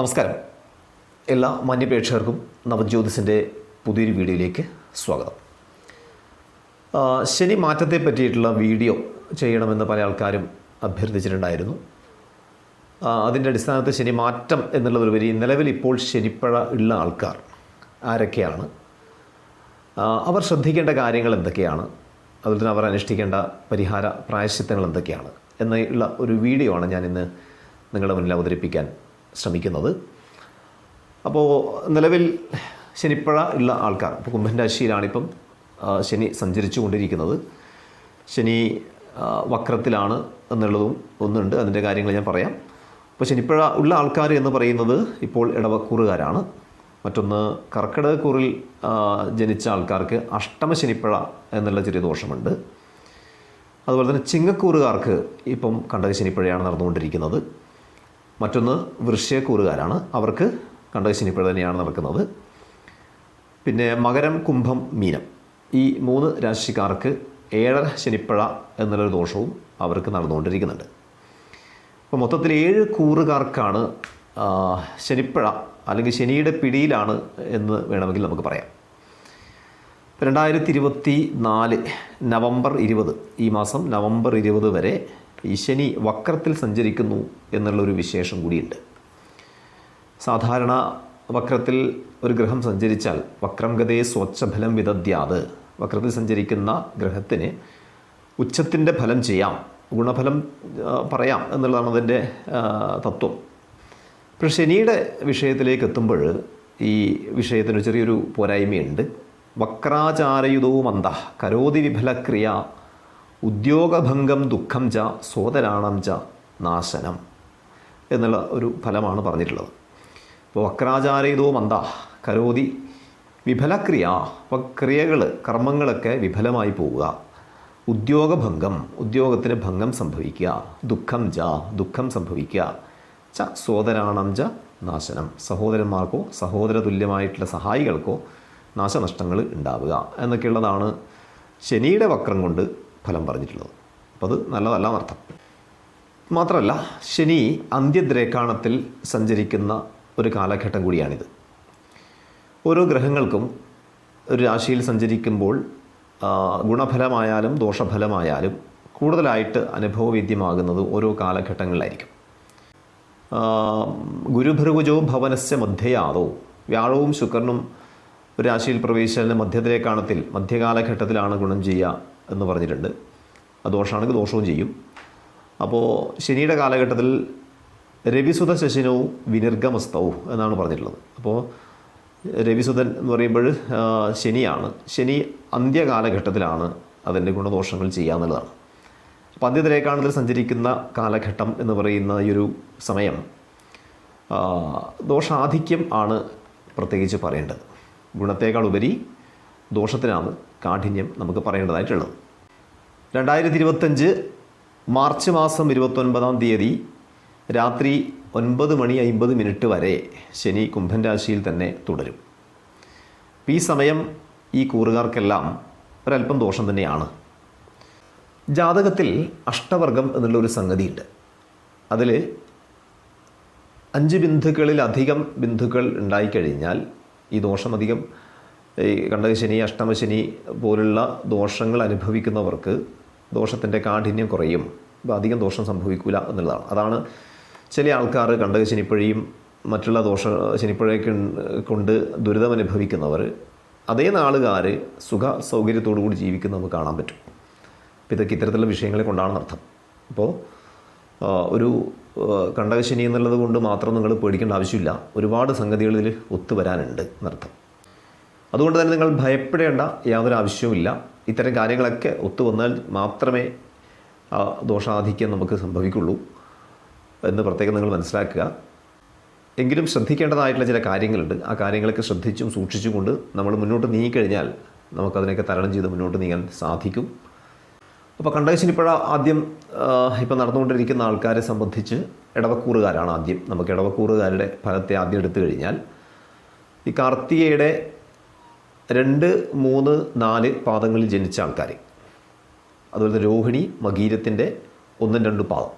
നമസ്കാരം. എല്ലാ മാന്യപ്രേക്ഷകർക്കും നവജ്യോതിസിന്റെ പുതിയൊരു വീഡിയോയിലേക്ക് സ്വാഗതം. ശനി മാറ്റത്തെ പറ്റിയിട്ടുള്ള വീഡിയോ ചെയ്യണമെന്ന് പല ആൾക്കാരും അഭ്യർത്ഥിച്ചിട്ടുണ്ടായിരുന്നു. അതിന്റെ അടിസ്ഥാനത്തിൽ ശനി മാറ്റം എന്നുള്ളതിലുപരി നിലവിൽ ഇപ്പോൾ ശനിപ്പഴ ഉള്ള ആൾക്കാർ ആരൊക്കെയാണ്? അവർ ശ്രദ്ധിക്കേണ്ട കാര്യങ്ങൾ എന്തൊക്കെയാണ്? അതുപോലെ തന്നെ അവർ അനുഷ്ഠിക്കേണ്ട പരിഹാര പ്രായശ്ചിത്തങ്ങൾ എന്തൊക്കെയാണ്? എന്നുള്ള ഒരു വീഡിയോ ആണ് ഞാൻ ഇന്ന് നിങ്ങളുടെ മുന്നിൽ അവതരിപ്പിക്കാൻ ശ്രമിക്കുന്നത്. അപ്പോൾ നിലവിൽ ശനിപ്പഴ ഉള്ള ആൾക്കാർ ഇപ്പോൾ കുംഭൻ രാശിയിലാണിപ്പം ശനി സഞ്ചരിച്ചു കൊണ്ടിരിക്കുന്നത് ശനി വക്രത്തിലാണ് എന്നുള്ളതും ഒന്നുണ്ട്. അതിന്റെ കാര്യങ്ങൾ ഞാൻ പറയാം. അപ്പോൾ ശനിപ്പഴ ഉള്ള ആൾക്കാർ എന്ന് പറയുന്നത് ഇപ്പോൾ ഇടവക്കൂറുകാരാണ്. മറ്റൊന്ന് കർക്കിടകക്കൂറിൽ ജനിച്ച ആൾക്കാർക്ക് അഷ്ടമ ശനിപ്പഴ എന്നുള്ള ചെറിയ ദോഷമുണ്ട്. അതുപോലെ തന്നെ ചിങ്ങക്കൂറുകാർക്ക് ഇപ്പം കണ്ടക ശനിപ്പഴയാണ് നടന്നുകൊണ്ടിരിക്കുന്നത്. മറ്റൊന്ന് വൃശ്യക്കൂറുകാരാണ് അവർക്ക് കണ്ടക ശനിപ്പഴ തന്നെയാണ് നടക്കുന്നത്. പിന്നെ മകരം കുംഭം മീനം. ഈ മൂന്ന് രാശിക്കാർക്ക് ഏഴര ശനിപ്പഴ എന്നുള്ളൊരു ദോഷവും അവർക്ക് നടന്നുകൊണ്ടിരിക്കുന്നുണ്ട്. അപ്പോൾ മൊത്തത്തിൽ ഏഴ് കൂറുകാർക്കാണ് ശനിപ്പഴ അല്ലെങ്കിൽ ശനിയുടെ പിടിയിലാണ് എന്ന് വേണമെങ്കിൽ നമുക്ക് പറയാം. രണ്ടായിരത്തി ഇരുപത്തി നാല് നവംബർ ഇരുപത് ഈ മാസം നവംബർ ഇരുപത് വരെ ഈ ശനി വക്രത്തിൽ സഞ്ചരിക്കുന്നു എന്നുള്ളൊരു വിശേഷം കൂടിയുണ്ട്. സാധാരണ വക്രത്തിൽ ഒരു ഗ്രഹം സഞ്ചരിച്ചാൽ വക്രം ഗതയെ സ്വച്ഛഫലം വിദദ്യാത് വക്രത്തിൽ സഞ്ചരിക്കുന്ന ഗ്രഹത്തിന് ഉച്ചത്തിന്റെ ഫലം ചെയ്യാം ഗുണഫലം പറയാം എന്നുള്ളതാണ് അതിന്റെ തത്വം. പക്ഷേ ശനിയുടെ വിഷയത്തിലേക്ക് എത്തുമ്പോൾ ഈ വിഷയത്തിന് ചെറിയൊരു പോരായ്മയുണ്ട്. വക്രാചാരയുതോ മന്ദ കരോതി വിഫലക്രിയ ഉദ്യോഗഭംഗം ദുഃഖം ച സോദരാണം ച നാശനം എന്നുള്ള ഒരു ഫലമാണ് പറഞ്ഞിട്ടുള്ളത്. അപ്പോൾ വക്രാചാരയുതോ മന്ദ കരോതി വിഫലക്രിയ അപ്പോൾ ക്രിയകൾ കർമ്മങ്ങളൊക്കെ വിഫലമായി പോവുക. ഉദ്യോഗഭംഗം ഉദ്യോഗത്തിന് ഭംഗം സംഭവിക്കുക. ദുഃഖം ച ദുഃഖം സംഭവിക്കുക. ച സോദരാണം ച നാശനം. സഹോദരന്മാർക്കോ സഹോദര തുല്യമായിട്ടുള്ള സഹായികൾക്കോ നാശനഷ്ടങ്ങൾ ഉണ്ടാവുക. എന്നൊക്കെയുള്ളതാണ് ശനിയുടെ വക്രം കൊണ്ട് ഫലം പറഞ്ഞിട്ടുള്ളത്. അപ്പോൾ അത് നല്ലതല്ല എന്നർത്ഥം. മാത്രമല്ല ശനി അന്ത്യദ്രേക്കാണത്തിൽ സഞ്ചരിക്കുന്ന ഒരു കാലഘട്ടം കൂടിയാണിത്. ഓരോ ഗ്രഹങ്ങൾക്കും ഒരു രാശിയിൽ സഞ്ചരിക്കുമ്പോൾ ഗുണഫലമായാലും ദോഷഫലമായാലും കൂടുതലായിട്ട് അനുഭവവേദ്യമാകുന്നത് ഓരോ കാലഘട്ടങ്ങളിലായിരിക്കും. ഗുരുഭൃഗുജോ ഭവനസ്യ മധ്യയാതോ വ്യാഴവും ശുക്രനും ഒരു രാശിയിൽ പ്രവേശിച്ചതിന് മധ്യത്തിലേക്കാണത്തിൽ മധ്യകാലഘട്ടത്തിലാണ് ഗുണം ചെയ്യുക. എന്ന് പറഞ്ഞിട്ടുണ്ട്. അത് ദോഷമാണെങ്കിൽ ദോഷവും ചെയ്യും. അപ്പോൾ ശനിയുടെ കാലഘട്ടത്തിൽ രവിസുത ശശിനവും വിനിർഗമസ്തവും എന്നാണ് പറഞ്ഞിട്ടുള്ളത്. അപ്പോൾ രവിസുതൻ എന്ന് പറയുമ്പോൾ ശനിയാണ്. ശനി അന്ത്യകാലഘട്ടത്തിലാണ് അതിന്റെ ഗുണദോഷങ്ങൾ ചെയ്യുക എന്നുള്ളതാണ്. അപ്പോൾ അന്ത്യത്തിലേക്കാണതിൽ സഞ്ചരിക്കുന്ന കാലഘട്ടം എന്ന് പറയുന്ന ഈ ഒരു സമയം ദോഷാധിക്യം ആണ് പ്രത്യേകിച്ച് പറയേണ്ടത്. ഗുണത്തേക്കാൾ ഉപരി ദോഷത്തിനാണ് കാഠിന്യം നമുക്ക് പറയേണ്ടതായിട്ടുള്ളത്. രണ്ടായിരത്തി ഇരുപത്തഞ്ച് മാർച്ച് മാസം ഇരുപത്തൊൻപതാം തീയതി രാത്രി ഒൻപത് മണി അമ്പത് മിനിറ്റ് വരെ ശനി കുംഭൻ രാശിയിൽ തന്നെ തുടരും. ഈ സമയം ഈ കൂറുകാർക്കെല്ലാം ഒരല്പം ദോഷം തന്നെയാണ്. ജാതകത്തിൽ അഷ്ടവർഗം എന്നുള്ള ഒരു സംഗതിയുണ്ട്. അതിൽ അഞ്ച് ബിന്ദുക്കളിലധികം ബിന്ദുക്കൾ ഉണ്ടായിക്കഴിഞ്ഞാൽ ഈ ദോഷം അധികം ഈ കണ്ടകശനി അഷ്ടമശനി പോലുള്ള ദോഷങ്ങൾ അനുഭവിക്കുന്നവർക്ക് ദോഷത്തിന്റെ കാഠിന്യം കുറയും. അപ്പോൾ അധികം ദോഷം സംഭവിക്കില്ല എന്നുള്ളതാണ്. അതാണ് ചില ആൾക്കാർ കണ്ടകശനിപ്പഴയും മറ്റുള്ള ദോഷ ശനിപ്പഴയൊക്കെ കൊണ്ട് ദുരിതം അനുഭവിക്കുന്നവർ അതേ നാളുകാർ സുഖ സൗകര്യത്തോടു കൂടി ജീവിക്കുന്നത് നമുക്ക് കാണാൻ പറ്റും. അപ്പോൾ ഇതൊക്കെ ഇത്തരത്തിലുള്ള വിഷയങ്ങളെ കൊണ്ടാണ് അർത്ഥം. അപ്പോൾ ഒരു കണ്ടകശനി എന്നുള്ളത് കൊണ്ട് മാത്രം നിങ്ങൾ പേടിക്കേണ്ട ആവശ്യമില്ല. ഒരുപാട് സംഗതികളിൽ ഒത്തുവരാനുണ്ട് എന്നർത്ഥം. അതുകൊണ്ട് തന്നെ നിങ്ങൾ ഭയപ്പെടേണ്ട യാതൊരു ആവശ്യവുമില്ല. ഇത്തരം കാര്യങ്ങളൊക്കെ ഒത്തുവന്നാൽ മാത്രമേ ആ ദോഷാധിക്യം നമുക്ക് സംഭവിക്കുള്ളൂ എന്ന് പ്രത്യേകം നിങ്ങൾ മനസ്സിലാക്കുക. എങ്കിലും ശ്രദ്ധിക്കേണ്ടതായിട്ടുള്ള ചില കാര്യങ്ങളുണ്ട്. ആ കാര്യങ്ങളൊക്കെ ശ്രദ്ധിച്ചും സൂക്ഷിച്ചും കൊണ്ട് നമ്മൾ മുന്നോട്ട് നീങ്ങിക്കഴിഞ്ഞാൽ നമുക്കതിനൊക്കെ തരണം ചെയ്ത് മുന്നോട്ട് നീങ്ങാൻ സാധിക്കും. അപ്പോൾ കണ്ടകശനിപ്പഴ ആദ്യം ഇപ്പം നടന്നുകൊണ്ടിരിക്കുന്ന ആൾക്കാരെ സംബന്ധിച്ച് ഇടവക്കൂറുകാരാണ് ആദ്യം. നമുക്ക് ഇടവക്കൂറുകാരുടെ ഫലത്തെ ആദ്യം എടുത്തു കഴിഞ്ഞാൽ ഈ കാർത്തികയുടെ രണ്ട് മൂന്ന് നാല് പാദങ്ങളിൽ ജനിച്ച ആൾക്കാർ അതുപോലെ തന്നെ രോഹിണി മകീരത്തിന്റെ ഒന്നും രണ്ടും പാദം.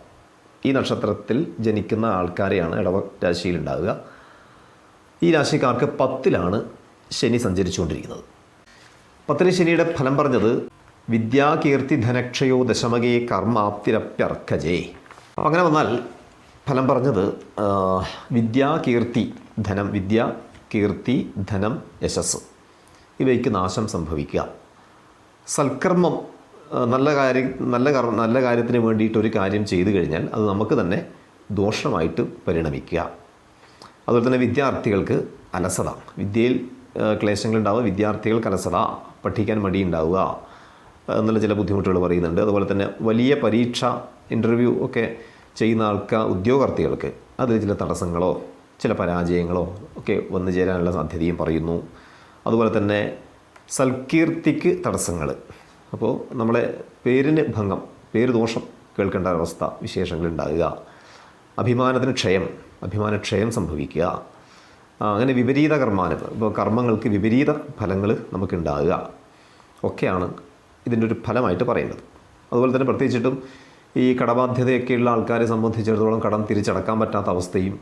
ഈ നക്ഷത്രത്തിൽ ജനിക്കുന്ന ആൾക്കാരെയാണ് ഇടവ രാശിയിൽ ഉണ്ടാവുക. ഈ രാശിക്കാർക്ക് പത്തിലാണ് ശനി സഞ്ചരിച്ചുകൊണ്ടിരിക്കുന്നത്. പത്തിലെ ശനിയുടെ ഫലം പറഞ്ഞത് വിദ്യാകീർത്തി ധനക്ഷയോ ദശമകേ കർമാപ്തിരപ്യർക്കജേ. അങ്ങനെ വന്നാൽ ഫലം പറഞ്ഞത് വിദ്യാകീർത്തി ധനം വിദ്യ കീർത്തി ധനം യശസ് ഇവയ്ക്ക് നാശം സംഭവിക്കുക. സൽക്കർമ്മം നല്ല കാര്യം നല്ല കർ നല്ല കാര്യത്തിന് വേണ്ടിയിട്ട് ഒരു കാര്യം ചെയ്തു കഴിഞ്ഞാൽ അത് നമുക്ക് തന്നെ ദോഷമായിട്ട് പരിണമിക്കുക. അതുപോലെ തന്നെ വിദ്യാർത്ഥികൾക്ക് അലസത. വിദ്യയിൽ ക്ലേശങ്ങളുണ്ടാവുക വിദ്യാർത്ഥികൾക്ക് അലസത പഠിക്കാൻ മടിയുണ്ടാവുക എന്നുള്ള ചില ബുദ്ധിമുട്ടുകൾ പറയുന്നുണ്ട്. അതുപോലെ തന്നെ വലിയ പരീക്ഷ ഇന്റർവ്യൂ ഒക്കെ ചെയ്യുന്ന ആൾക്കാർ ഉദ്യോഗാർത്ഥികൾക്ക് അതിൽ ചില തടസ്സങ്ങളോ ചില പരാജയങ്ങളോ ഒക്കെ വന്നു ചേരാനുള്ള സാധ്യതയും പറയുന്നു. അതുപോലെ തന്നെ സൽകീർത്തിക്ക് തടസ്സങ്ങൾ. അപ്പോൾ നമ്മളെ പേരിന് ഭംഗം പേര് ദോഷം കേൾക്കേണ്ട അവസ്ഥ വിശേഷങ്ങൾ ഉണ്ടാകുക. അഭിമാനത്തിന് ക്ഷയം അഭിമാനക്ഷയം സംഭവിക്കുക. അങ്ങനെ വിപരീത കർമാനം ഇപ്പോൾ കർമ്മങ്ങൾക്ക് വിപരീത ഫലങ്ങൾ നമുക്കുണ്ടാകുക. ഒക്കെയാണ് ഇതിന്റെ ഒരു ഫലമായിട്ട് പറയുന്നത്. അതുപോലെ തന്നെ പ്രത്യേകിച്ചിട്ടും ഈ കടബാധ്യതയൊക്കെയുള്ള ആൾക്കാരെ സംബന്ധിച്ചിടത്തോളം കടം തിരിച്ചടക്കാൻ പറ്റാത്ത അവസ്ഥയും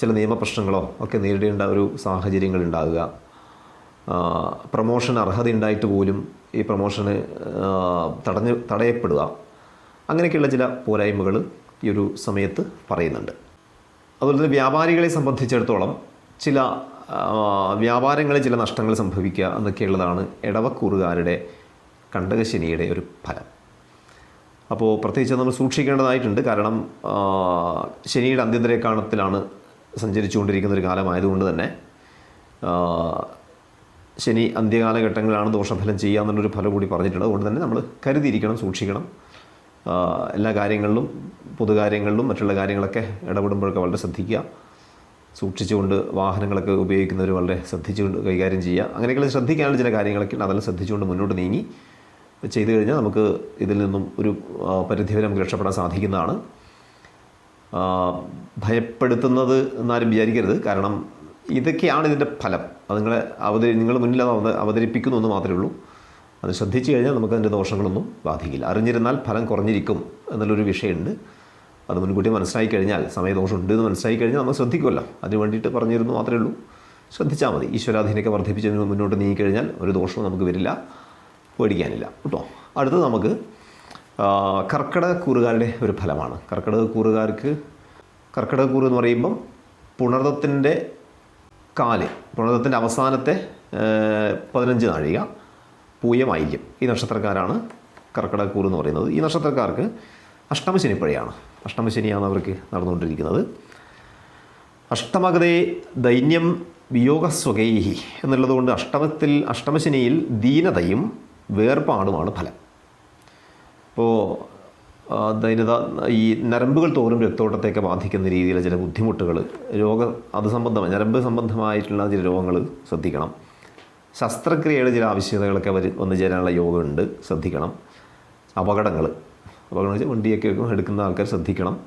ചില നിയമപ്രശ്നങ്ങളോ ഒക്കെ നേരിടേണ്ട ഒരു സാഹചര്യങ്ങൾ ഉണ്ടാകുക. പ്രമോഷൻ അർഹത ഉണ്ടായിട്ട് പോലും ഈ പ്രൊമോഷന് തടഞ്ഞ് തടയപ്പെടുക. അങ്ങനെയൊക്കെയുള്ള ചില പോരായ്മകൾ ഈ ഒരു സമയത്ത് പറയുന്നുണ്ട്. അതുപോലെ തന്നെ വ്യാപാരികളെ സംബന്ധിച്ചിടത്തോളം ചില വ്യാപാരങ്ങളിൽ ചില നഷ്ടങ്ങൾ സംഭവിക്കുക എന്നൊക്കെയുള്ളതാണ് ഇടവക്കൂറുകാരുടെ കണ്ടകശനിയുടെ ഒരു ഫലം. അപ്പോൾ പ്രത്യേകിച്ച് നമ്മൾ സൂക്ഷിക്കേണ്ടതായിട്ടുണ്ട്. കാരണം ശനിയുടെ അന്ത്യന്തരക്കാലത്തിലാണ് സഞ്ചരിച്ചുകൊണ്ടിരിക്കുന്ന ഒരു കാലമായതുകൊണ്ട് തന്നെ ശനി അന്ത്യകാലഘട്ടങ്ങളിലാണ് ദോഷഫലം ചെയ്യുക എന്നുള്ളൊരു ഫലം കൂടി പറഞ്ഞിട്ടുണ്ട്. അതുകൊണ്ട് തന്നെ നമ്മൾ കരുതിയിരിക്കണം സൂക്ഷിക്കണം. എല്ലാ കാര്യങ്ങളിലും പൊതുകാര്യങ്ങളിലും മറ്റുള്ള കാര്യങ്ങളൊക്കെ ഇടപെടുമ്പോഴൊക്കെ വളരെ ശ്രദ്ധിക്കുക. സൂക്ഷിച്ചുകൊണ്ട് വാഹനങ്ങളൊക്കെ ഉപയോഗിക്കുന്നവർ വളരെ ശ്രദ്ധിച്ചുകൊണ്ട് കൈകാര്യം ചെയ്യുക. അങ്ങനെയൊക്കെയുള്ള ശ്രദ്ധിക്കാനുള്ള ചില കാര്യങ്ങളൊക്കെ അതെല്ലാം ശ്രദ്ധിച്ചുകൊണ്ട് മുന്നോട്ട് നീങ്ങി ചെയ്തു കഴിഞ്ഞാൽ നമുക്ക് ഇതിൽ നിന്നും ഒരു പരിധിവരെ നമുക്ക് രക്ഷപ്പെടാൻ സാധിക്കുന്നതാണ്. ഭയപ്പെടുത്തുന്നത് എന്നാരും വിചാരിക്കരുത്. കാരണം ഇതൊക്കെയാണ് ഇതിന്റെ ഫലം. അത് നിങ്ങളെ അവതരി നിങ്ങൾ മുന്നിൽ അത് അവതരിപ്പിക്കുന്നു എന്ന് മാത്രമേ ഉള്ളൂ. അത് ശ്രദ്ധിച്ചു കഴിഞ്ഞാൽ നമുക്ക് അതിന്റെ ദോഷങ്ങളൊന്നും ബാധിക്കില്ല. അറിഞ്ഞിരുന്നാൽ ഫലം കുറഞ്ഞിരിക്കും എന്നുള്ളൊരു വിഷയമുണ്ട്. അത് മുൻകൂട്ടി മനസ്സിലായി കഴിഞ്ഞാൽ സമയദോഷം ഉണ്ട് എന്ന് മനസ്സിലായി കഴിഞ്ഞാൽ നമ്മൾ ശ്രദ്ധിക്കുമല്ലോ. അതിന് വേണ്ടിയിട്ട് പറഞ്ഞിരുന്നു മാത്രമേ ഉള്ളൂ. ശ്രദ്ധിച്ചാൽ മതി. ഈശ്വരാധീനൊക്കെ വർദ്ധിപ്പിച്ച് മുന്നോട്ട് നീങ്ങിക്കഴിഞ്ഞാൽ ഒരു ദോഷവും നമുക്ക് വരില്ല പേടിക്കാനില്ല. കേട്ടോ. അടുത്തത് നമുക്ക് കർക്കിടക കൂറുകാരുടെ ഒരു ഫലമാണ്. കർക്കിടക കൂറുകാർക്ക് കർക്കിടക കൂറ് എന്ന് പറയുമ്പം പുണർദത്തിന്റെ കാൽ. പ്രണതത്തിന്റെ അവസാനത്തെ പതിനഞ്ച് നാഴിക. പൂയമായിരിക്കും ഈ നക്ഷത്രക്കാരാണ് കർക്കിടകൂർ എന്ന് പറയുന്നത്. ഈ നക്ഷത്രക്കാർക്ക് അഷ്ടമശനിപ്പഴയാണ് അഷ്ടമശനിയാണ് അവർക്ക് നടന്നുകൊണ്ടിരിക്കുന്നത്. അഷ്ടമകതേ ദൈന്യം വിയോഗസ്വകൈഹി എന്നുള്ളതുകൊണ്ട് അഷ്ടമത്തിൽ അഷ്ടമശനിയിൽ ദീനതയും വേർപാടുമാണ് ഫലം. അപ്പോൾ ദൈനത ഈ നരമ്പുകൾ തോറും രക്തോട്ടത്തെയൊക്കെ ബാധിക്കുന്ന രീതിയിലെ ചില ബുദ്ധിമുട്ടുകൾ രോഗ അത് സംബന്ധമായി ഞരമ്പ് സംബന്ധമായിട്ടുള്ള ചില രോഗങ്ങൾ ശ്രദ്ധിക്കണം. ശസ്ത്രക്രിയയുടെ ചില ആവശ്യകതകളൊക്കെ വരും വന്നു ചേരാനുള്ള യോഗമുണ്ട് ശ്രദ്ധിക്കണം. അപകടങ്ങൾ അപകടം വെച്ചാൽ വണ്ടിയൊക്കെ എടുക്കുന്ന ആൾക്കാർ ശ്രദ്ധിക്കണം.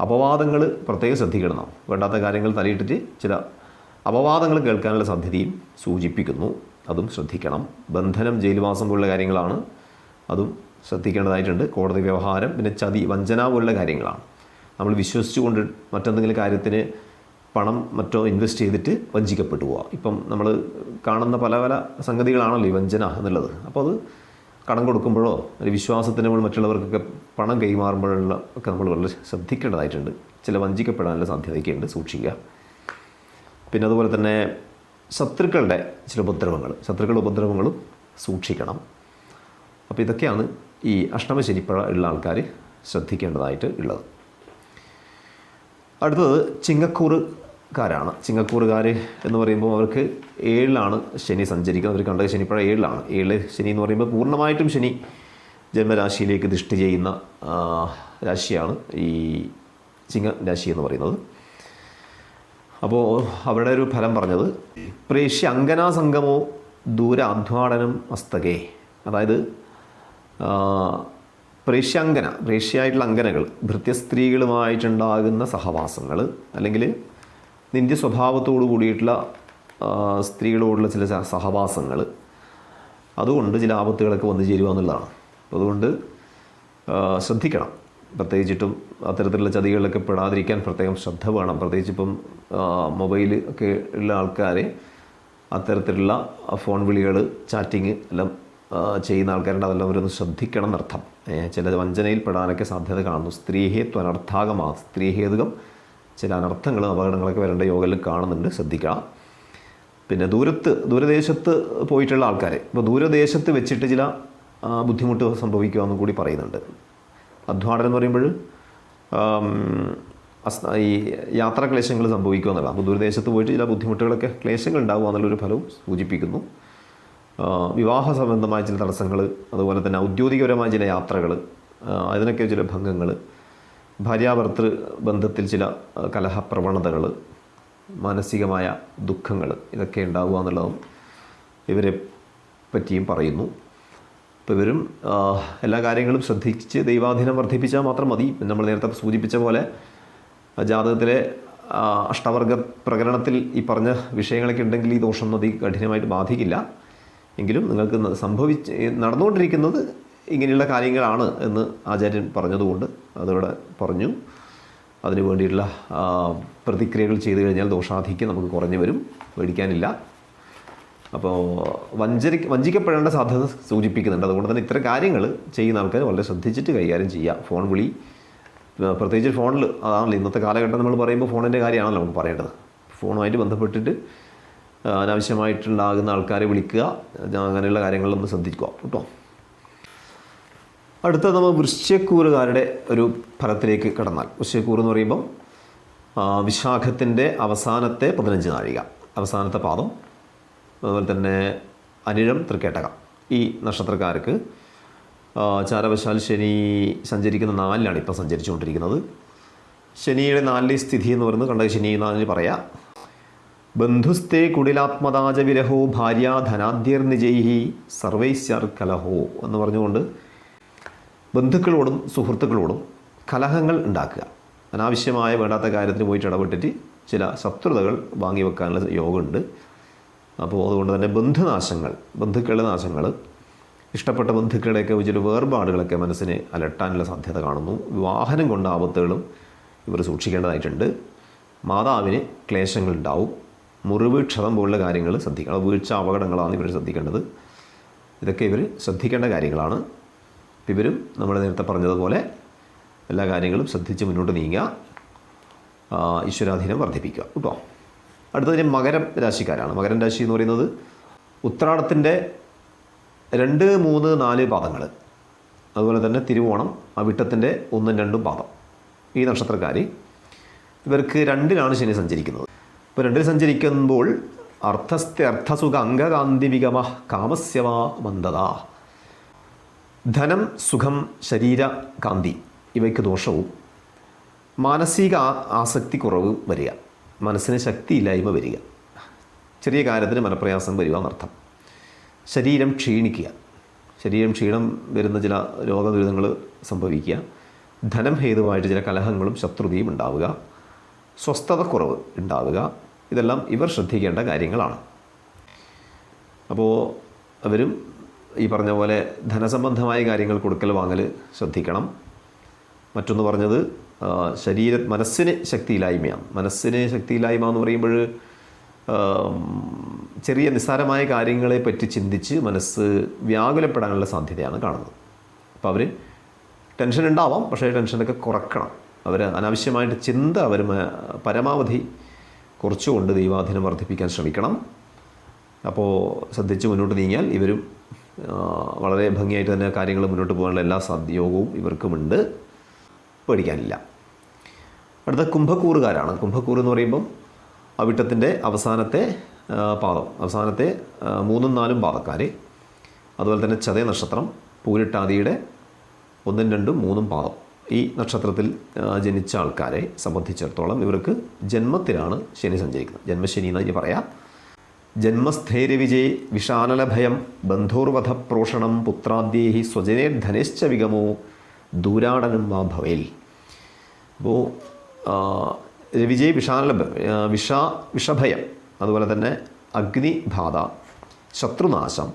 അപവാദങ്ങൾ പ്രത്യേകം ശ്രദ്ധിക്കണം. വേണ്ടാത്ത കാര്യങ്ങൾ തലയിട്ടിട്ട് ചില അപവാദങ്ങൾ കേൾക്കാനുള്ള സാധ്യതയും സൂചിപ്പിക്കുന്നു. അതും ശ്രദ്ധിക്കണം. ബന്ധനം ജയിൽവാസം പോലുള്ള കാര്യങ്ങളാണ്. അതും ശ്രദ്ധിക്കേണ്ടതായിട്ടുണ്ട്. കോടതി വ്യവഹാരം പിന്നെ ചതി വഞ്ചന പോലുള്ള കാര്യങ്ങളാണ്. നമ്മൾ വിശ്വസിച്ചുകൊണ്ട് മറ്റെന്തെങ്കിലും കാര്യത്തിന് പണം മറ്റോ ഇൻവെസ്റ്റ് ചെയ്തിട്ട് വഞ്ചിക്കപ്പെട്ടു പോവുക ഇപ്പം നമ്മൾ കാണുന്ന പല പല സംഗതികളാണല്ലോ ഈ വഞ്ചന എന്നുള്ളത്. അപ്പോൾ അത് കടം കൊടുക്കുമ്പോഴോ ഒരു വിശ്വാസത്തിന് നമ്മൾ മറ്റുള്ളവർക്കൊക്കെ പണം കൈമാറുമ്പോഴുള്ള ഒക്കെ നമ്മൾ വളരെ ശ്രദ്ധിക്കേണ്ടതായിട്ടുണ്ട്. ചില വഞ്ചിക്കപ്പെടാനുള്ള സാധ്യതയൊക്കെയുണ്ട് സൂക്ഷിക്കുക. പിന്നെ അതുപോലെ തന്നെ ശത്രുക്കളുടെ ചില ഉപദ്രവങ്ങൾ ശത്രുക്കളുടെ ഉപദ്രവങ്ങളും സൂക്ഷിക്കണം. അപ്പോൾ ഇതൊക്കെയാണ് ഈ അഷ്ടമശനിപ്പഴ ഉള്ള ആൾക്കാർ ശ്രദ്ധിക്കേണ്ടതായിട്ട് ഉള്ളത്. അടുത്തത് ചിങ്ങക്കൂറുകാരാണ്. ചിങ്ങക്കൂറുകാർ എന്ന് പറയുമ്പോൾ അവർക്ക് ഏഴിലാണ് ശനി സഞ്ചരിക്കുന്നത്. അവർ കണ്ടത് ശനിപ്പഴ ഏഴിലാണ്. ഏഴ് ശനി എന്ന് പറയുമ്പോൾ പൂർണമായിട്ടും ശനി ജന്മരാശിയിലേക്ക് ദൃഷ്ടി ചെയ്യുന്ന രാശിയാണ് ഈ ചിങ്ങ രാശി എന്ന് പറയുന്നത്. അപ്പോൾ അവരുടെ ഒരു ഫലം പറഞ്ഞത് പ്രേഷ്യ അങ്കനാസംഗമോ ദൂരാധ്വാടനം മസ്തകേ. അതായത് പ്രേഷ്യാങ്കന പ്രേഷ്യായിട്ടുള്ള അങ്കനകൾ ഭൃത്യസ്ത്രീകളുമായിട്ടുണ്ടാകുന്ന സഹവാസങ്ങൾ അല്ലെങ്കിൽ നിന്ദ്യ സ്വഭാവത്തോടു കൂടിയിട്ടുള്ള സ്ത്രീകളോടുള്ള ചില സഹവാസങ്ങൾ അതുകൊണ്ട് ചില ആപത്തുകളൊക്കെ വന്നു ചേരുക എന്നുള്ളതാണ്. അതുകൊണ്ട് ശ്രദ്ധിക്കണം. പ്രത്യേകിച്ചിട്ടും അത്തരത്തിലുള്ള ചതികളിലൊക്കെ പെടാതിരിക്കാൻ പ്രത്യേകം ശ്രദ്ധ വേണം. പ്രത്യേകിച്ച് ഇപ്പം മൊബൈൽ ഒക്കെ ഉള്ള ആൾക്കാരെ അത്തരത്തിലുള്ള ഫോൺ വിളികൾ ചാറ്റിങ് എല്ലാം ചെയ്യുന്ന ആൾക്കാരുണ്ട്. അതെല്ലാം അവരൊന്ന് ശ്രദ്ധിക്കണം എന്നർത്ഥം. ചില വഞ്ചനയിൽ പെടാനൊക്കെ സാധ്യത കാണുന്നു. സ്ത്രീഹേത്വ അനർത്ഥാകമാ സ്ത്രീഹേതുകം ചില അനർത്ഥങ്ങളും അപകടങ്ങളൊക്കെ വരേണ്ട യോഗയിൽ കാണുന്നുണ്ട്. ശ്രദ്ധിക്കണം. പിന്നെ ദൂരത്ത് ദൂരദേശത്ത് പോയിട്ടുള്ള ആൾക്കാരെ. ഇപ്പോൾ ദൂരദേശത്ത് വെച്ചിട്ട് ചില ബുദ്ധിമുട്ട് സംഭവിക്കുമെന്നും കൂടി പറയുന്നുണ്ട്. അധ്വാനം എന്ന് പറയുമ്പോൾ ഈ യാത്രാക്ലേശങ്ങൾ സംഭവിക്കുക എന്നുള്ളത് അപ്പോൾ ദൂരദേശത്ത് പോയിട്ട് ചില ബുദ്ധിമുട്ടുകളൊക്കെ ക്ലേശങ്ങൾ ഉണ്ടാവുക എന്നുള്ളൊരു ഫലവും സൂചിപ്പിക്കുന്നു. വിവാഹ സംബന്ധമായ ചില തടസ്സങ്ങൾ അതുപോലെ തന്നെ ഔദ്യോഗികപരമായ ചില യാത്രകൾ അതിനൊക്കെ ചില ഭംഗങ്ങൾ ഭാര്യാഭർത്തൃ ബന്ധത്തിൽ ചില കലഹപ്രവണതകൾ മാനസികമായ ദുഃഖങ്ങൾ ഇതൊക്കെ ഉണ്ടാവുക എന്നുള്ളതും ഇവരെ പറ്റിയും പറയുന്നു. അപ്പോൾ ഇവരും എല്ലാ കാര്യങ്ങളും ശ്രദ്ധിച്ച് ദൈവാധീനം വർദ്ധിപ്പിച്ചാൽ മാത്രം മതി. നമ്മൾ നേരത്തെ സൂചിപ്പിച്ച പോലെ ജാതകത്തിലെ അഷ്ടവർഗ പ്രകരണത്തിൽ ഈ പറഞ്ഞ വിഷയങ്ങളൊക്കെ ഉണ്ടെങ്കിൽ ഈ ദോഷം നദി കഠിനമായിട്ട് ബാധിക്കില്ല. എങ്കിലും നിങ്ങൾക്ക് സംഭവിച്ച് നടന്നുകൊണ്ടിരിക്കുന്നത് ഇങ്ങനെയുള്ള കാര്യങ്ങളാണ് എന്ന് ആചാര്യൻ പറഞ്ഞതുകൊണ്ട് അതോടെ പറഞ്ഞു. അതിനു വേണ്ടിയിട്ടുള്ള പ്രതിക്രിയകൾ ചെയ്തു കഴിഞ്ഞാൽ ദോഷാധിക്യം നമുക്ക് കുറഞ്ഞു വരും. പേടിക്കാനില്ല. അപ്പോൾ വഞ്ചരി വഞ്ചിക്കപ്പെടേണ്ട സാധ്യത സൂചിപ്പിക്കുന്നുണ്ട്. അതുകൊണ്ട് തന്നെ ഇത്തരം കാര്യങ്ങൾ ചെയ്യുന്ന ആൾക്കാർ വളരെ ശ്രദ്ധിച്ചിട്ട് കൈകാര്യം ചെയ്യുക ഫോൺ വിളി പ്രത്യേകിച്ച് ഫോണിൽ അതാണല്ലോ ഇന്നത്തെ കാലഘട്ടം നമ്മൾ പറയുമ്പോൾ ഫോണിന്റെ കാര്യമാണല്ലോ നമുക്ക് പറയേണ്ടത്. ഫോണുമായിട്ട് ബന്ധപ്പെട്ടിട്ട് അനാവശ്യമായിട്ടുണ്ടാകുന്ന ആൾക്കാരെ വിളിക്കുക. അങ്ങനെയുള്ള കാര്യങ്ങളൊന്ന് ശ്രദ്ധിക്കുക. കേട്ടോ. അടുത്ത നമ്മൾ വൃശ്ചക്കൂറുകാരുടെ ഒരു ഫലത്തിലേക്ക് കടന്നാൽ. വൃശ്ചക്കൂർ എന്ന് പറയുമ്പം ആ, വിശാഖത്തിന്റെ അവസാനത്തെ പതിനഞ്ച് നാഴിക. അവസാനത്തെ പാദം. അതുപോലെ തന്നെ അനിഴം തൃക്കേട്ടകം. ഈ നക്ഷത്രക്കാർക്ക് ചാരവശാൽ ശനി സഞ്ചരിക്കുന്ന നാലിലാണ് ഇപ്പോൾ സഞ്ചരിച്ചുകൊണ്ടിരിക്കുന്നത്. ശനിയുടെ നാലിലെ സ്ഥിതി എന്ന് പറയുന്നത് കണ്ട ശനി നാലിന് പറയാം. ബന്ധുസ്തേ കുടിലാത്മതാജ വിരഹോ ഭാര്യ ധനാദ്യർ നിജൈഹി സർവൈശ്യർ കലഹോ എന്ന് പറഞ്ഞുകൊണ്ട് ബന്ധുക്കളോടും സുഹൃത്തുക്കളോടും കലഹങ്ങൾ ഉണ്ടാക്കുക. അനാവശ്യമായ വേണ്ടാത്ത കാര്യത്തിന് പോയിട്ട് ഇടപെട്ടിട്ട് ചില ശത്രുതകൾ വാങ്ങി വെക്കാനുള്ള യോഗമുണ്ട്. അപ്പോൾ അതുകൊണ്ട് തന്നെ ബന്ധുനാശങ്ങൾ ബന്ധുക്കളുടെ നാശങ്ങൾ ഇഷ്ടപ്പെട്ട ബന്ധുക്കളുടെയൊക്കെ ചില വേർപാടുകളൊക്കെ മനസ്സിനെ അലട്ടാനുള്ള സാധ്യത കാണുന്നു. വാഹനം കൊണ്ട ആപത്തുകളും ഇവർ സൂക്ഷിക്കേണ്ടതായിട്ടുണ്ട്. മാതാവിന് ക്ലേശങ്ങൾ ഉണ്ടാവും മുറിവ് ക്ഷതം പോലുള്ള കാര്യങ്ങൾ ശ്രദ്ധിക്കണം. വീഴ്ച അപകടങ്ങളാണ് ഇവർ ശ്രദ്ധിക്കേണ്ടത്. ഇതൊക്കെ ഇവർ ശ്രദ്ധിക്കേണ്ട കാര്യങ്ങളാണ്. ഇവരും നമ്മൾ നേരത്തെ പറഞ്ഞതുപോലെ എല്ലാ കാര്യങ്ങളും ശ്രദ്ധിച്ച് മുന്നോട്ട് നീങ്ങുക. ഈശ്വരാധീനം വർദ്ധിപ്പിക്കുക. കേട്ടോ? അടുത്തതിന് മകരം രാശിക്കാരാണ്. മകരം രാശി എന്ന് പറയുന്നത് ഉത്രാടത്തിന്റെ രണ്ട് മൂന്ന് നാല് പാദങ്ങൾ അതുപോലെ തന്നെ തിരുവോണം അവിട്ടത്തിന്റെ ഒന്നും രണ്ടും പാദം. ഈ നക്ഷത്രക്കാർ ഇവർക്ക് രണ്ടിലാണ് ശനി സഞ്ചരിക്കുന്നത്. ഇപ്പോൾ രണ്ടിൽ സഞ്ചരിക്കുമ്പോൾ അർത്ഥസ്ഥ അർത്ഥസുഖ അംഗകാന്തി വിഗമ കാമസ്യവ മന്ദത. ധനം സുഖം ശരീര കാന്തി ഇവയ്ക്ക് ദോഷവും. മാനസിക ആസക്തി കുറവ് വരിക. മനസ്സിന് ശക്തിയില്ലായ്മ വരിക. ചെറിയ കാര്യത്തിന് മനപ്രയാസം വരിക എന്നർത്ഥം. ശരീരം ക്ഷീണിക്കുക. ശരീരം ക്ഷീണം വരുന്ന ചില രോഗദുരിതങ്ങൾ സംഭവിക്കുക. ധനം ഹേതുവായിട്ട് ചില കലഹങ്ങളും ശത്രുതയും ഉണ്ടാവുക. സ്വസ്ഥതക്കുറവ് ഉണ്ടാവുക ഇതെല്ലാം ഇവർ ശ്രദ്ധിക്കേണ്ട കാര്യങ്ങളാണ്. അപ്പോൾ അവരും ഈ പറഞ്ഞ പോലെ ധനസംബന്ധമായ കാര്യങ്ങൾ കൊടുക്കൽ വാങ്ങൽ ശ്രദ്ധിക്കണം. മറ്റൊന്ന് പറഞ്ഞത് ശരീര മനസ്സിന് ശക്തിയില്ലായ്മയാണ്. മനസ്സിന് ശക്തിയില്ലായ്മ എന്ന് പറയുമ്പോൾ ചെറിയ നിസ്സാരമായ കാര്യങ്ങളെ പറ്റി ചിന്തിച്ച് മനസ്സ് വ്യാകുലപ്പെടാനുള്ള സാധ്യതയാണ് കാണുന്നത്. അപ്പോൾ അവർ ടെൻഷൻ ഉണ്ടാവാം പക്ഷേ ടെൻഷനൊക്കെ കുറക്കണം. അവർ അനാവശ്യമായിട്ട് ചിന്ത അവർ പരമാവധി കുറച്ചുകൊണ്ട് ദൈവാധീനം വർദ്ധിപ്പിക്കാൻ ശ്രമിക്കണം. അപ്പോൾ ശ്രദ്ധിച്ച് മുന്നോട്ട് നീങ്ങിയാൽ ഇവരും വളരെ ഭംഗിയായിട്ട് തന്നെ കാര്യങ്ങൾ മുന്നോട്ട് പോകാനുള്ള എല്ലാ സദ്യോഗവും ഇവർക്കുമുണ്ട്. പേടിക്കാനില്ല. അടുത്ത കുംഭക്കൂറുകാരാണ്. കുംഭക്കൂർ എന്ന് പറയുമ്പം അവിട്ടത്തിന്റെ അവസാനത്തെ പാദം. അവസാനത്തെ മൂന്നും നാലും പാദക്കാർ അതുപോലെ തന്നെ ചതയ നക്ഷത്രം പൂരിട്ടാതിയുടെ ഒന്നും രണ്ടും മൂന്നും പാദം. ഈ നക്ഷത്രത്തിൽ ജനിച്ച ആൾക്കാരെ സംബന്ധിച്ചിടത്തോളം ഇവർക്ക് ജന്മത്തിലാണ് ശനി സഞ്ചരിക്കുന്നത്. ജന്മശനി എന്ന് ഇനി പറയാം. ജന്മസ്ഥൈര്യവിജയ് വിഷാനലഭയം ബന്ധോർവധ പുത്രാദ്യേഹി സ്വജനേ സ്വജനേർധനേശ്ച വിഗമോ ദൂരാടനം വാ ഭവേൽ. അപ്പോൾ വിജയ് വിഷാനലഭം വിഷ വിഷഭയം അതുപോലെ തന്നെ അഗ്നിബാധ ശത്രുനാശം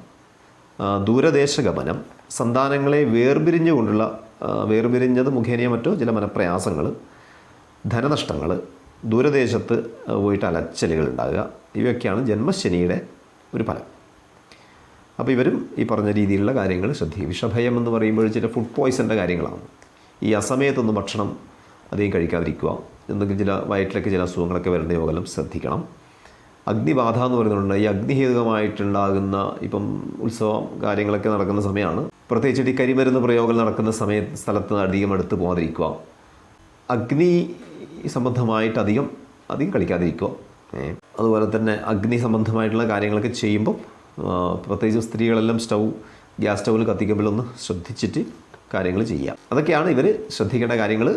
ദൂരദേശഗമനം സന്താനങ്ങളെ വേർപിരിഞ്ഞുകൊണ്ടുള്ള വേർപിരിഞ്ഞത് മുഖേനയോ മറ്റോ ചില മനപ്രയാസങ്ങൾ ധനനഷ്ടങ്ങൾ ദൂരദേശത്ത് പോയിട്ട് അലച്ചലുകൾ ഉണ്ടാകുക ഇവയൊക്കെയാണ് ജന്മശനിയുടെ ഒരു ഫലം. അപ്പോൾ ഇവരും ഈ പറഞ്ഞ രീതിയിലുള്ള കാര്യങ്ങൾ ശ്രദ്ധിക്കും വിഷഭയം എന്ന് പറയുമ്പോൾ ചില ഫുഡ് പോയ്സന്റെ കാര്യങ്ങളാണ്. ഈ അസമയത്തൊന്നും ഭക്ഷണം അധികം കഴിക്കാതിരിക്കുക എന്തെങ്കിലും ചില വയറ്റിലൊക്കെ ചില അസുഖങ്ങളൊക്കെ വരേണ്ട യോഗം ശ്രദ്ധിക്കണം. അഗ്നിബാധ എന്ന് പറയുന്നുണ്ട്. ഈ അഗ്നിഹേതുകമായിട്ടുണ്ടാകുന്ന ഇപ്പം ഉത്സവം കാര്യങ്ങളൊക്കെ നടക്കുന്ന സമയമാണ് പ്രത്യേകിച്ചിട്ട് ഈ കരിമരുന്ന് പ്രയോഗം നടക്കുന്ന സമയ സ്ഥലത്ത് അധികം എടുത്ത് പോകാതിരിക്കുക അഗ്നി സംബന്ധമായിട്ട് അധികം അധികം കളിക്കാതിരിക്കുക. അതുപോലെ തന്നെ അഗ്നി സംബന്ധമായിട്ടുള്ള കാര്യങ്ങളൊക്കെ ചെയ്യുമ്പോൾ പ്രത്യേകിച്ച് സ്ത്രീകളെല്ലാം സ്റ്റൗ ഗ്യാസ് സ്റ്റൗവിൽ കത്തിക്കുമ്പോഴൊന്ന് ശ്രദ്ധിച്ചിട്ട് കാര്യങ്ങൾ ചെയ്യാം അതൊക്കെയാണ് ഇവർ ശ്രദ്ധിക്കേണ്ട കാര്യങ്ങൾ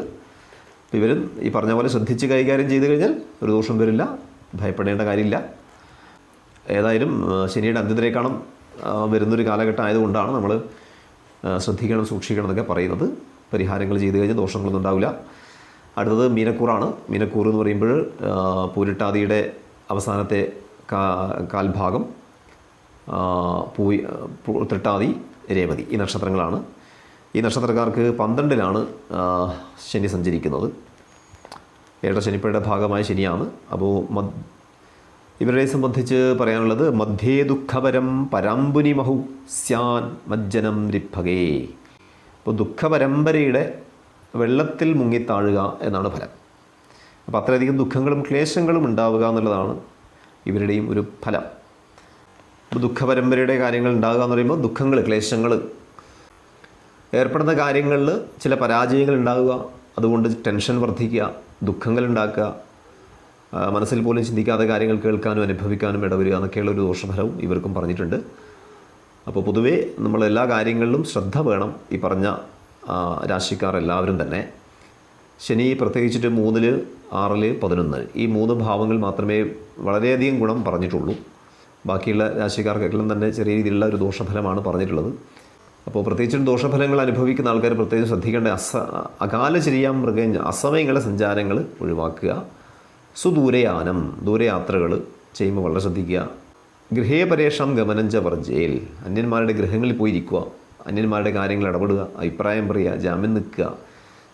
ഇവരും ഈ പറഞ്ഞ പോലെ ശ്രദ്ധിച്ച് കൈകാര്യം ചെയ്ത് കഴിഞ്ഞാൽ ഒരു ദോഷം വരില്ല. ഭയപ്പെടേണ്ട കാര്യമില്ല. ഏതായാലും ശനിയുടെ അന്ത്യത്തിലേക്കാണ് വരുന്നൊരു കാലഘട്ടം ആയതുകൊണ്ടാണ് നമ്മൾ ശ്രദ്ധിക്കണം സൂക്ഷിക്കണം എന്നൊക്കെ പറയുന്നത്. പരിഹാരങ്ങൾ ചെയ്തു കഴിഞ്ഞാൽ ദോഷങ്ങളൊന്നും ഉണ്ടാവില്ല. അടുത്തത് മീനക്കൂറാണ്. മീനക്കൂർ എന്ന് പറയുമ്പോൾ പൂരിട്ടാതിയുടെ അവസാനത്തെ കാൽഭാഗം പൂ- തൃട്ടാതി രേവതി ഈ നക്ഷത്രങ്ങളാണ്. ഈ നക്ഷത്രക്കാർക്ക് പന്ത്രണ്ടിലാണ് ശനി സഞ്ചരിക്കുന്നത്. ഏഴര ശനിപ്പയുടെ ഭാഗമായ ശനിയാണ്. അപ്പോൾ മദ് ഇവരെ സംബന്ധിച്ച് പറയാനുള്ളത് മധ്യേ ദുഃഖപരം പരാമ്പുനി മഹു സ്യാൻ മജ്ജനം രിഭകേ അപ്പോൾ ദുഃഖപരമ്പരയുടെ വെള്ളത്തിൽ മുങ്ങിത്താഴുക എന്നാണ് ഫലം. അപ്പോൾ അത്രയധികം ദുഃഖങ്ങളും ക്ലേശങ്ങളും ഉണ്ടാവുക എന്നുള്ളതാണ് ഇവരുടെയും ഒരു ഫലം. അപ്പോൾ ദുഃഖപരമ്പരയുടെ കാര്യങ്ങൾ ഉണ്ടാകുക എന്ന് പറയുമ്പോൾ ദുഃഖങ്ങൾ ക്ലേശങ്ങൾ ഏർപ്പെടുന്ന കാര്യങ്ങളിൽ ചില പരാജയങ്ങൾ ഉണ്ടാവുക അതുകൊണ്ട് ടെൻഷൻ വർദ്ധിക്കുക ദുഃഖങ്ങൾ ഉണ്ടാക്കുക മനസ്സിൽ പോലും ചിന്തിക്കാതെ കാര്യങ്ങൾ കേൾക്കാനും അനുഭവിക്കാനും ഇടവരിക എന്നൊക്കെയുള്ള ഒരു ദോഷഫലവും ഇവർക്കും പറഞ്ഞിട്ടുണ്ട്. അപ്പോൾ പൊതുവേ നമ്മൾ എല്ലാ കാര്യങ്ങളിലും ശ്രദ്ധ വേണം ഈ പറഞ്ഞ രാശിക്കാർ എല്ലാവരും തന്നെ. ശനി പ്രത്യേകിച്ചിട്ട് മൂന്നിൽ ആറിൽ പതിനൊന്ന് ഈ മൂന്ന് ഭാവങ്ങൾ മാത്രമേ വളരെയധികം ഗുണം പറഞ്ഞിട്ടുള്ളൂ. ബാക്കിയുള്ള രാശിക്കാർക്കെല്ലാം തന്നെ ചെറിയ രീതിയിലുള്ള ഒരു ദോഷഫലമാണ് പറഞ്ഞിട്ടുള്ളത്. അപ്പോൾ പ്രത്യേകിച്ചും ദോഷഫലങ്ങൾ അനുഭവിക്കുന്ന ആൾക്കാർ പ്രത്യേകിച്ച് ശ്രദ്ധിക്കേണ്ട അസ അകാല അകാലചര്യാം മൃഗ അസമയങ്ങളെ സഞ്ചാരങ്ങൾ ഒഴിവാക്കുക. സുദൂരയാനം ദൂരയാത്രകൾ ചെയ്യുമ്പോൾ വളരെ ശ്രദ്ധിക്കുക. ഗൃഹേ പരേഷാം ഗമനഞ്ച വർജയിൽ അന്യന്മാരുടെ ഗൃഹങ്ങളിൽ പോയി ഇരിക്കുക അന്യന്മാരുടെ കാര്യങ്ങൾ ഇടപെടുക അഭിപ്രായം പറയുക ജാമ്യം നിൽക്കുക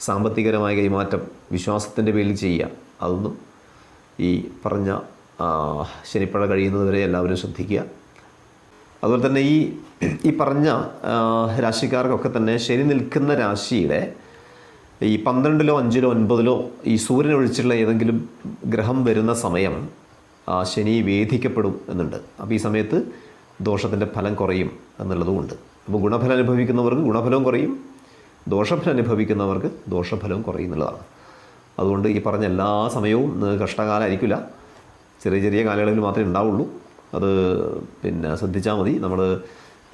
സാമ്പത്തികരമായ കൈമാറ്റം വിശ്വാസത്തിന്റെ പേരിൽ ചെയ്യുക. അതൊന്നും ഈ പറഞ്ഞ ശനിപ്പഴ കഴിയുന്നതുവരെ എല്ലാവരും ശ്രദ്ധിക്കുക. അതുപോലെ തന്നെ ഈ ഈ പറഞ്ഞ രാശിക്കാർക്കൊക്കെ തന്നെ ശനി നിൽക്കുന്ന രാശിയുടെ ഈ പന്ത്രണ്ടിലോ അഞ്ചിലോ ഒൻപതിലോ ഈ സൂര്യൻ ഒഴിച്ചുള്ള ഏതെങ്കിലും ഗ്രഹം വരുന്ന സമയം ശനി വേധിക്കപ്പെടും എന്നുണ്ട്. അപ്പോൾ ഈ സമയത്ത് ദോഷത്തിന്റെ ഫലം കുറയും എന്നുള്ളതുമുണ്ട്. അപ്പോൾ ഗുണഫലം അനുഭവിക്കുന്നവർക്ക് ഗുണഫലവും കുറയും ദോഷഫലം അനുഭവിക്കുന്നവർക്ക് ദോഷഫലവും കുറയും എന്നുള്ളതാണ്. അതുകൊണ്ട് ഈ പറഞ്ഞ എല്ലാ സമയവും കഷ്ടകാലമായിരിക്കില്ല. ചെറിയ ചെറിയ കാലയളവിൽ മാത്രമേ ഉണ്ടാവുള്ളൂ. അത് പിന്നെ ശ്രദ്ധിച്ചാൽ മതി. നമ്മൾ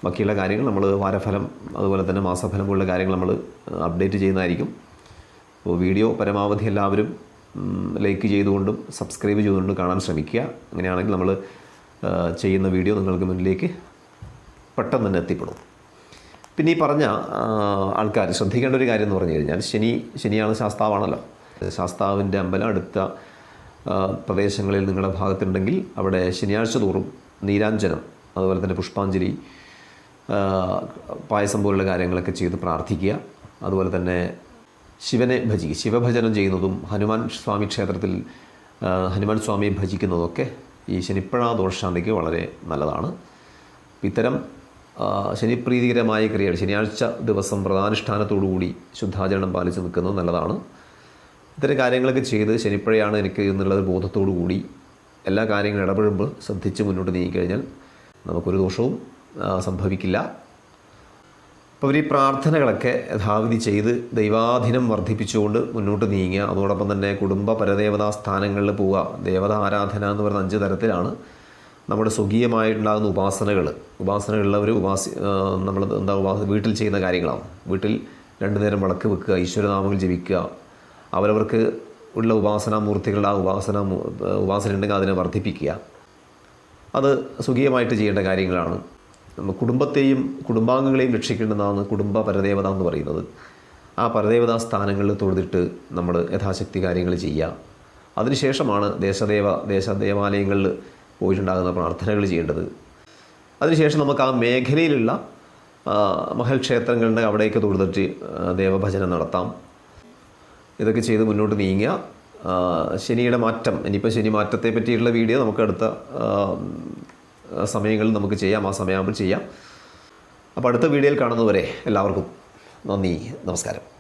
ബാക്കിയുള്ള കാര്യങ്ങൾ നമ്മൾ വാരഫലം അതുപോലെ തന്നെ മാസഫലം പോലുള്ള കാര്യങ്ങൾ നമ്മൾ അപ്ഡേറ്റ് ചെയ്യുന്നതായിരിക്കും. അപ്പോൾ വീഡിയോ പരമാവധി എല്ലാവരും ലൈക്ക് ചെയ്തുകൊണ്ടും സബ്സ്ക്രൈബ് ചെയ്തുകൊണ്ടും കാണാൻ ശ്രമിക്കുക. അങ്ങനെയാണെങ്കിൽ നമ്മൾ ചെയ്യുന്ന വീഡിയോ നിങ്ങൾക്ക് മുന്നിലേക്ക് പെട്ടെന്ന് തന്നെ എത്തിപ്പെടും. പിന്നെ ഈ പറഞ്ഞ ആൾക്കാർ ശ്രദ്ധിക്കേണ്ട ഒരു കാര്യം എന്ന് പറഞ്ഞു കഴിഞ്ഞാൽ ശനി ശനിയാണ് ശാസ്താവാണല്ലോ. ശാസ്താവിന്റെ അമ്പലം അടുത്ത പ്രദേശങ്ങളിൽ നിങ്ങളുടെ ഭാഗത്തുണ്ടെങ്കിൽ അവിടെ ശനിയാഴ്ച തോറും നീരാഞ്ജനം അതുപോലെ തന്നെ പുഷ്പാഞ്ജലി പായസം പോലുള്ള കാര്യങ്ങളൊക്കെ ചെയ്ത് പ്രാർത്ഥിക്കുക. അതുപോലെ തന്നെ ശിവനെ ഭജിക്കുക. ശിവഭജനം ചെയ്യുന്നതും ഹനുമാൻ സ്വാമി ക്ഷേത്രത്തിൽ ഹനുമാൻ സ്വാമിയെ ഭജിക്കുന്നതൊക്കെ ഈ ശനിപ്പഴ ദോഷാന്തിക്ക് വളരെ നല്ലതാണ്. ഇത്തരം ശനിപ്രീതികരമായ ക്രിയകൾ ശനിയാഴ്ച ദിവസം വ്രതാനുഷ്ഠാനത്തോടുകൂടി ശുദ്ധാചരണം പാലിച്ച് നിൽക്കുന്നത് നല്ലതാണ്. ഇത്തരം കാര്യങ്ങളൊക്കെ ചെയ്ത് ശനിപ്പഴയാണ് എനിക്ക് എന്നുള്ള ഒരു ബോധത്തോടു കൂടി എല്ലാ കാര്യങ്ങളും ഇടപെടുമ്പോൾ ശ്രദ്ധിച്ച് മുന്നോട്ട് നീങ്ങിക്കഴിഞ്ഞാൽ നമുക്കൊരു ദോഷവും സംഭവിക്കില്ല. അപ്പോൾ ഈ പ്രാർത്ഥനകളൊക്കെ യഥാവിധി ചെയ്ത് ദൈവാധീനം വർദ്ധിപ്പിച്ചുകൊണ്ട് മുന്നോട്ട് നീങ്ങുക. അതോടൊപ്പം തന്നെ കുടുംബ പരദേവതാ സ്ഥാനങ്ങളിൽ പോവുക. ദേവത ആരാധന എന്ന് പറയുന്ന അഞ്ച് തരത്തിലാണ് നമ്മുടെ സ്വകീയമായിട്ടുണ്ടാകുന്ന ഉപാസനകൾ. ഉപാസനകളുള്ളവർ ഉപാസി നമ്മൾ എന്താ ഉപാസ വീട്ടിൽ ചെയ്യുന്ന കാര്യങ്ങളാണ് വീട്ടിൽ രണ്ടു നേരം വിളക്ക് വെക്കുക ഈശ്വരനാമങ്ങൾ ജപിക്കുക അവരവർക്ക് ഉള്ള ഉപാസനാമൂർത്തികളുടെ ആ ഉപാസന ഉപാസന ഉണ്ടെങ്കിൽ അതിനെ വർദ്ധിപ്പിക്കുക. അത് സുഖീയമായിട്ട് ചെയ്യേണ്ട കാര്യങ്ങളാണ്. കുടുംബത്തെയും കുടുംബാംഗങ്ങളെയും രക്ഷിക്കേണ്ടതാണ് കുടുംബ പരദേവത എന്ന് പറയുന്നത്. ആ പരദേവതാ സ്ഥാനങ്ങളിൽ തൊഴുതിട്ട് നമ്മൾ യഥാശക്തി കാര്യങ്ങൾ ചെയ്യുക. അതിനുശേഷമാണ് ദേശദേവ ദേശദേവാലയങ്ങളിൽ പോയിട്ടുണ്ടാകുന്ന പ്രാർത്ഥനകൾ ചെയ്യേണ്ടത്. അതിനുശേഷം നമുക്ക് ആ മേഖലയിലുള്ള മഹൽ ക്ഷേത്രങ്ങളുടെ അവിടേക്ക് തൊഴുതിട്ട് ദേവഭജനം നടത്താം. ഇതൊക്കെ ചെയ്ത് മുന്നോട്ട് നീങ്ങുക. ശനിയുടെ മാറ്റം. ഇനിയിപ്പോൾ ശനി മാറ്റത്തെ പറ്റിയിട്ടുള്ള വീഡിയോ നമുക്ക് അടുത്ത സമയങ്ങളിൽ നമുക്ക് ചെയ്യാം. ആ സമയമാകുമ്പോൾ ചെയ്യാം. അപ്പോൾ അടുത്ത വീഡിയോയിൽ കാണുന്നവരെ എല്ലാവർക്കും നന്ദി. നമസ്കാരം.